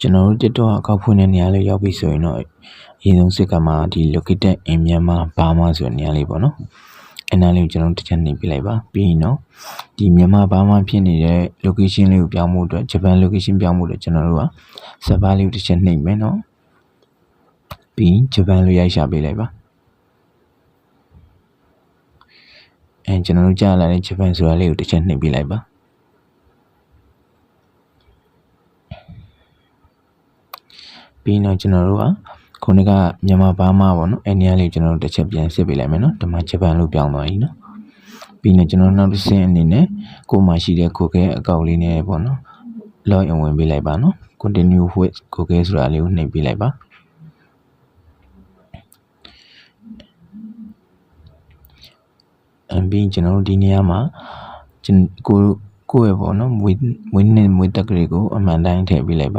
ကျွန်တော်တို့ TikTok အကောက်ဖွင့်တဲ့နေရာလေးရောက်ပြီဆိုရင်တော့အရင်ဆုံးစစ်ကမှာဒီ located in Myanmar Burma ဆိုတဲ့နေရာလေးပေါ့နော်အဲ့နားလေးကိုကျွန်တော်တို့တစ်ချက်နှိပ်ပြလိုက်ပါပြီးရင်တော့ဒီမြန်မာဘာမှဖြစ်နေတဲ့ location လေးကိုပြောင်းဖို့အတွက် Japan location ပြောင်းဖို့အတွက်ကျွန်တော်တို့က server လေးကိုတစ်ချက်နှိပ်မယ်နော်ပြီးရင် Japan လို့ရိုက်ရှာပေးလိုက်ပါအဲကျွန်တော်တို့ကြားလာတဲ့ Japan ဆိုတာလေးကိုတစ်ချက်နှိပ်ပြလိုက်ပါ ပြီးရင်တော့ကျွန်တော်တို့ကခုနကမြန်မာဘာမှပေါ့နော်အဲ့နေရာလေးကျွန်တော်တို့တစ်ချက်ပြန်စစ်ပေးလိုက်မယ်နော်ဒီမှာ Japan လို့ပြောင်းသွားပြီနော်ပြီးရင်ကျွန်တော်နောက်တစ်ဆင့်အနေနဲ့ကိုယ်မှာရှိတဲ့ကိုယ်ကဲအကောင့်လေးနဲ့ပေါ့နော် log in ဝင်ပေးလိုက်ပါနော် continue with ကိုယ်ကဲဆိုတာလေးကိုနှိပ်ပေးလိုက်ပါအပြီးကျွန်တော်တို့ဒီနေရာမှာကျွန်ကိုကိုယ့်ရဲ့ပေါ့နော်မွေးမွေးနေ့မွေးတက်ကလေးကိုအမှန်တိုင်းထည့်ပေးလိုက်ပါ